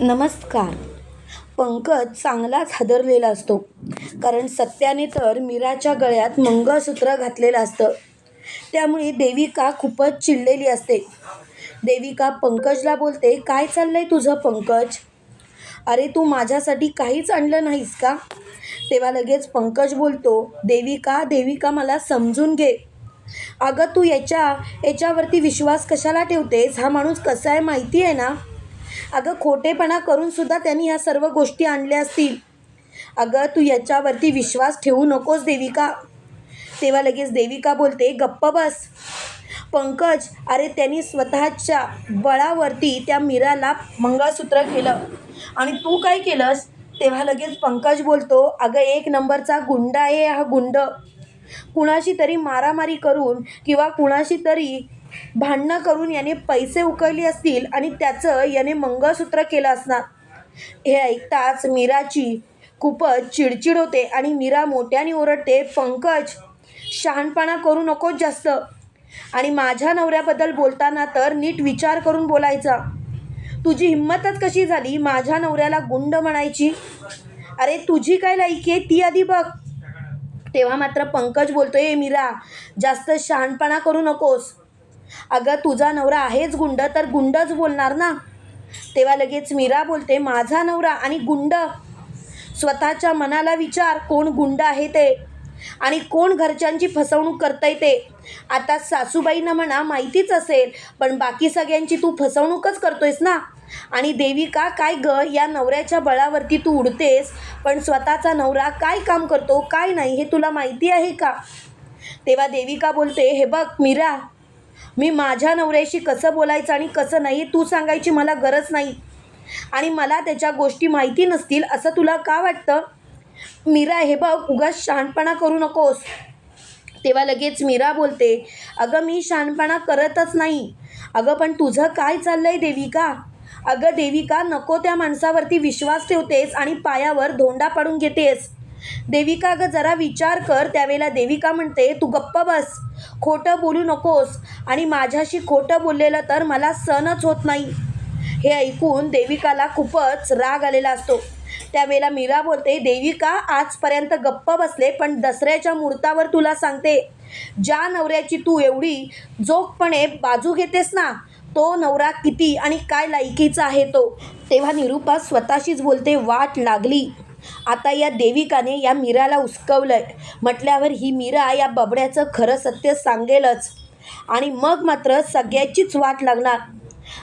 नमस्कार. पंकज चांगलाच हादरलेला असतो. कारण सत्याने तर मीराच्या गळ्यात मंगळसूत्र घातलेलं असतं. त्यामुळे देविका खूपच चिडलेली असते. देविका पंकजला बोलते काय चाललंय तुझं पंकज? अरे तू माझ्यासाठी काहीच आणलं नाहीस का? तेव्हा लगेच पंकज बोलतो देविका देविका मला समजून घे. अगं तू याच्या याच्यावरती विश्वास कशाला ठेवतेस? हा माणूस कसा आहे माहिती आहे ना? अगं खोटेपणा करून सुद्धा त्यांनी ह्या सर्व गोष्टी आणल्या असतील. अगं तू याच्यावरती विश्वास ठेवू नकोस देविका. तेव्हा लगेच देविका बोलते गप्प बस. पंकज अरे त्यांनी स्वतःच्या बळावरती त्या मीराला मंगळसूत्र केलं. आणि तू काय केलंस? तेव्हा लगेच पंकज बोलतो अगं एक नंबरचा गुंड आहे हा गुंड. कुणाशी तरी मारामारी करून किंवा कुणाशी तरी भांडणं करून याने पैसे उकळले असतील आणि त्याचं याने मंगळसूत्र केलं असणार. हे ऐकताच मीराची खूपच चिडचिड होते आणि मीरा मोठ्याने ओरडते पंकज शहाणपणा करू नकोच जास्त. आणि माझ्या नवऱ्याबद्दल बोलताना तर नीट विचार करून बोलायचा. तुझी हिंमतच कशी झाली माझ्या नवऱ्याला गुंड म्हणायची? अरे तुझी काय लायकी आहे ती आधी बघ. तेव्हा मात्र पंकज बोलतोय "ए मीरा जास्त शहाणपणा करू नकोस. अगं तुझा नवरा आहेच गुंड तर गुंडच बोलणार ना? तेव्हा लगेच मीरा बोलते माझा नवरा आणि गुंड. स्वतःच्या मनाला विचार कोण गुंड आहे ते? आणि कोण घरच्यांची फसवणूक करतंय ते? आता सासूबाईंना म्हणा माहितीच असेल पण बाकी सगळ्यांची तू फसवणूकच करतोयस ना? आणि देविका काय ग या नवऱ्याच्या बळावरती तू उडतेस पण स्वतःचा नवरा काय काम करतो काय नाही हे तुला माहिती आहे का? तेव्हा देविका बोलते हे बघ मीरा मी माझ्या नवऱ्याशी कसं बोलायचं आणि कसं नाही तू सांगायची मला गरज नाही. आणि मला त्याच्या गोष्टी माहिती नसतील असं तुला का वाटतं? मीरा हे बघ उगाच शहाणपणा करू नकोस. तेव्हा लगेच मीरा बोलते अगं मी शहाणपणा करतच नाही. अगं पण तुझं काय चाललं आहे देविका? अगं देविका नको त्या माणसावरती विश्वास ठेवतेस आणि पायावर धोंडा पाडून घेतेस. देविका अगं जरा विचार कर. त्यावेळेला देविका म्हणते तू गप्प बस. खोटं बोलू नकोस. आणि माझ्याशी खोटं बोललेलं तर मला सहनच होत नाही. हे ऐकून देविकाला खूपच राग आलेला असतो. त्यावेळेला मीरा बोलते देविका आजपर्यंत गप्प बसले पण दसऱ्याच्या मुहूर्तावर तुला सांगते ज्या नवऱ्याची तू एवढी जोगपणे बाजू घेतेस ना तो नवरा किती आणि काय लायकीचा आहे तो. तेव्हा निरूपा स्वतःशीच बोलते वाट लागली. आता या देविकाने या मीराला उचकवलंय म्हटल्यावर ही मीरा या बबड्याचं खरं सत्य सांगेलच. आणि मग मात्र सगळ्याचीच वाट लागणार.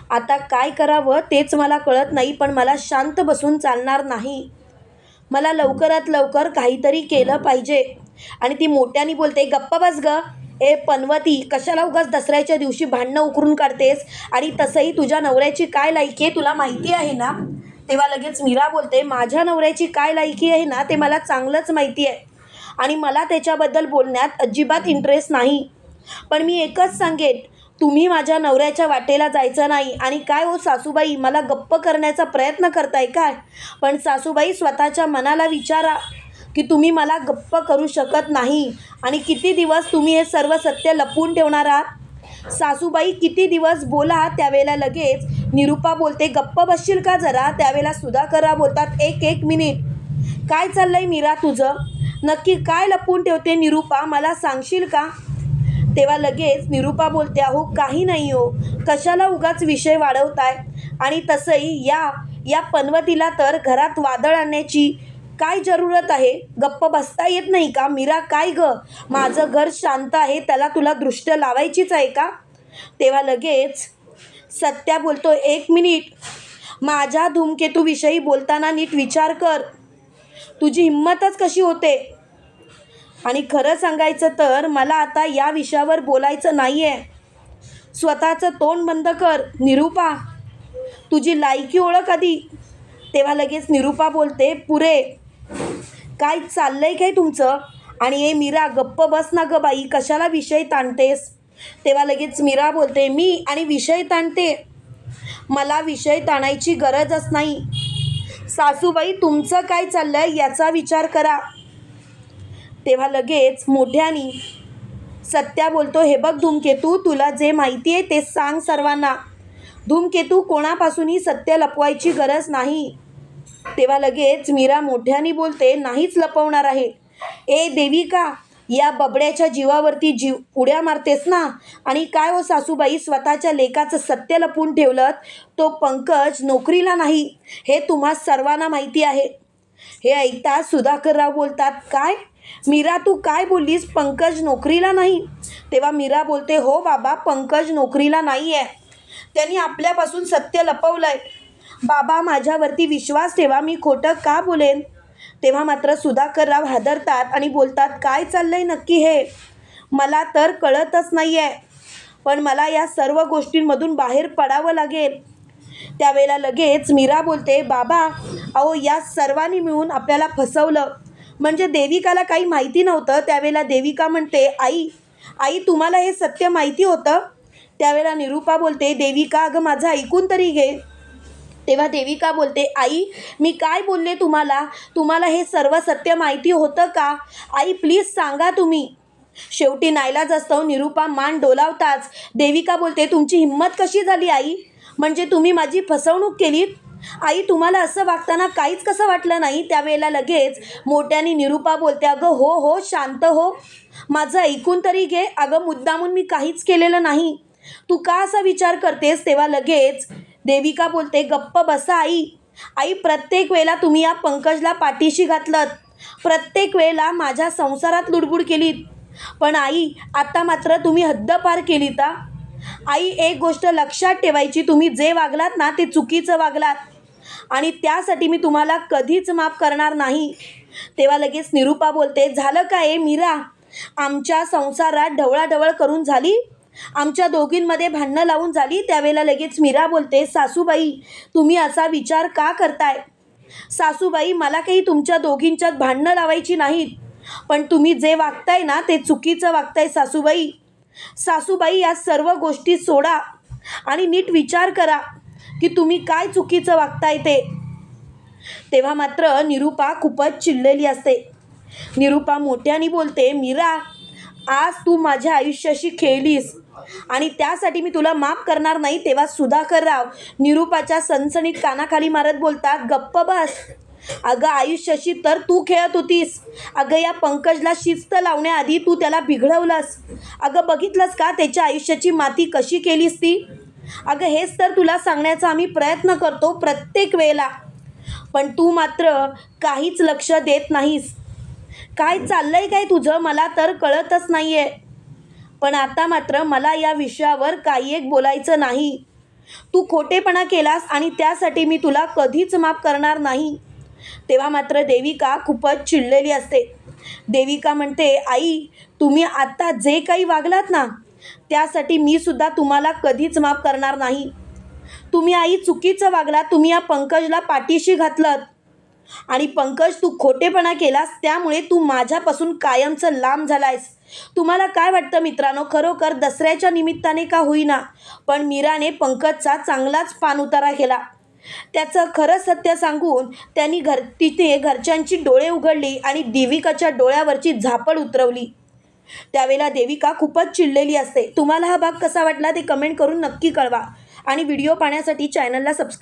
आता काय करावं तेच मला कळत नाही पण मला शांत बसून चालणार नाही. मला लवकरात लवकर काहीतरी केलं पाहिजे. आणि ती मोठ्याने बोलते गप्पा बस ग. ए पनवती कशाला उगाच दसऱ्याच्या दिवशी भांडणं उकरून काढतेस? आणि तसंही तुझ्या नवऱ्याची काय लायकी आहे तुला माहिती आहे ना? तेव्हा लगेच मीरा बोलते माझ्या नवऱ्याची काय लायकी आहे ना ते मला चांगलंच माहिती आहे. आणि मला त्याच्याबद्दल बोलण्यात अजिबात इंटरेस्ट नाही. पण मी एकच सांगेन तुम्ही माझ्या नवऱ्याच्या वाटेला जायचं नाही. आणि काय हो सासूबाई मला गप्प करण्याचा प्रयत्न करताय काय? पण सासूबाई स्वतःच्या मनाला विचारा की तुम्ही मला गप्प करू शकत नाही. आणि किती दिवस तुम्ही हे सर्व सत्य लपवून ठेवणार आहात? सासूबाई किती दिवस बोला त्यावेळेला लगेच. निरूपा बोलते गप्प बसशील का जरा? त्यावेळेला सुधाकररा बोलतात एक एक मिनिट. काय चाललंय मीरा तुझं? नक्की काय लपवून ठेवते निरूपा? मला सांगशील का? तेव्हा लगेच निरूपा बोलते अहो काही नाही हो. कशाला उगाच विषय वाढवताय? आणि तसंही या या पनवतीला तर घरात वादळ आणण्याची काय जरूरत आहे? गप्प बसता येत नाही का? मीरा काय ग? माझं घर शांत आहे त्याला तुला दृष्ट लावायचीच आहे का? तेव्हा लगेच सत्या बोलतो एक मिनिट. माझ्या धूमकेतूविषयी बोलताना नीट विचार कर. तुझी हिंमतच कशी होते? आणि खरं सांगायचं तर मला आता या विषयावर बोलायचं नाही आहे स्वतःचं तोंड बंद कर निरूपा. तुझी लायकी ओळख आधी. तेव्हा लगेच निरूपा बोलते पुरे काय चाललंय काय तुमचं? आणि ए मीरा गप्प बस ना ग बाई. कशाला विषय ताणतेस? तेव्हा लगेच मीरा बोलते मी आणि विषय ताणते. मला विषय ताणायची गरजच नाही. सासूबाई तुमचं काय चाललंय याचा विचार करा. तेव्हा लगेच मोठ्यानी सत्या बोलतो हे बघ धूमकेतू तुला जे माहिती आहे ते सांग सर्वांना. धूमकेतू कोणापासूनही सत्य लपवायची गरज नाही. तेव्हा लगेच मीरा मोठ्याने बोलते नाहीच लपवणार आहे. ए देविका या बबड्याच्या जीवावरती जीव उड्या मारतेस ना? आणि काय हो सासूबाई स्वतःच्या लेखाचं सत्य लपून ठेवलं तो पंकज नोकरीला नाही हे तुम्हा सर्वांना माहिती आहे. हे ऐकता सुधाकरराव बोलतात काय? मीरा तू काय बोललीस? पंकज नोकरीला नाही. तेव्हा मीरा बोलते हो बाबा पंकज नोकरीला नाही आहे त्यांनी आपल्यापासून सत्य लपवलं आहे बाबा माझ्यावरती विश्वास ठेवा मी खोटं का बोलेन? तेव्हा मात्र सुधाकरराव हादरतात आणि बोलतात काय चाललंय नक्की हे? मला तर कळतच नाही आहे पण मला या सर्व गोष्टींमधून बाहेर पडावं लागेल. त्यावेळेला लगेच मीरा बोलते बाबा अहो या सर्वांनी मिळून आपल्याला फसवलं. म्हणजे देविकाला काही माहिती नव्हतं? त्यावेळेला देविका म्हणते आई आई तुम्हाला हे सत्य माहिती होतं? त्यावेळेला निरूपा बोलते देविका अगं माझं ऐकून तरी घे. तेव्हा देविका बोलते आई मी काय बोलले तुम्हाला? तुम्हाला हे सर्व सत्य माहिती होतं का? आई प्लीज सांगा तुम्ही. शेवटी नाईलाज असतो निरूपा मान डोलावताच. देविका बोलते तुमची हिंमत कशी झाली आई? म्हणजे तुम्ही माझी फसवणूक केलीत? आई तुम्हाला असं वागताना काहीच कसं वाटलं नाही? त्यावेळेला लगेच मोठ्याने निरूपा बोलते अगं हो हो शांत हो. माझं ऐकून तरी घे. अगं मुद्दामून मी काहीच केलेलं नाही. तू का असा विचार करतेस? तेव्हा लगेच देविका बोलते गप्प बसा आई. आई प्रत्येक वेळेला तुम्ही या पंकजला पाठीशी घातलं प्रत्येक वेळेला माझ्या संसारात लुडबुड केलीत. पण आई आता मात्र तुम्ही हद्दपार केली ता आई एक गोष्ट लक्षात ठेवायची तुम्ही जे वागलात ना ते चुकीचं वागलात. आणि त्यासाठी मी तुम्हाला कधीच माफ करणार नाही. तेव्हा लगेच निरूपा बोलते झालं काय मीरा? आमच्या संसारात ढवळाढवळ करून झाली? आमच्या दोघींमध्ये भांडणं लावून झाली त्यावेळेला लगेच मीरा बोलते सासूबाई तुम्ही असा विचार का करताय? सासूबाई मला काही तुमच्या दोघींच्यात भांडणं लावायची नाहीत पण तुम्ही जे वागताय ना ते चुकीचं वागताय सासूबाई. सासूबाई या सर्व गोष्टी सोडा आणि नीट विचार करा की तुम्ही काय चुकीचं वागताय ते. तेव्हा मात्र निरूपा खूपच चिडलेली असते. निरूपा मोठ्याने बोलते मीरा आज तू माझ्या आयुष्याशी खेळलीस. आणि त्यासाठी मी तुला माफ करणार नाही तेव्हा सुधाकर राव निरूपाच्या सणसणीत कानाखाली मारत बोलतात गप्प बस. अगं आयुष्याशी तर तू खेळत होतीस. अगं या पंकजला शिस्त लावण्याआधी तू त्याला बिघडवलंस. अगं बघितलंस का त्याच्या आयुष्याची माती कशी केलीस ती? अगं हेच तर तुला सांगण्याचा आम्ही प्रयत्न करतो प्रत्येक वेळेला. पण तू मात्र काहीच लक्ष देत नाहीस. काय चाललंय काय तुझं? मला तर कळतच नाही आहे पण आता मात्र मला या विषयावर काही एक बोलायचं नाही. तू खोटेपणा केलास आणि त्यासाठी मी तुला कधीच माफ करणार नाही. तेव्हा मात्र देविका खूपच चिडलेली असते. देविका म्हणते आई तुम्ही आत्ता जे काही वागलात ना त्यासाठी मी सुद्धा तुम्हाला कधीच माफ करणार नाही. तुम्ही आई चुकीचं वागला तुम्ही या पंकजला पाठीशी घातलं आणि पंकज तू खोटेपणा केलास त्यामुळे तू माझ्यापासून कायमचं लांब झालायस. तुम्हाला काय वाटतं मित्रांनो? खरोखर दसऱ्याच्या निमित्ताने का होईना? पण मीराने पंकजचा चांगलाच पाणउतारा केला. त्याचं खरं सत्य सांगून त्यांनी घर तिथे घरच्यांची डोळे उघडली आणि देविकाच्या डोळ्यावरची झापड उतरवली. त्यावेळेला देविका खूपच चिडलेली असते. तुम्हाला हा भाग कसा वाटला ते कमेंट करून नक्की कळवा. आणि व्हिडिओ पाहण्यासाठी चॅनलला सबस्क्राईब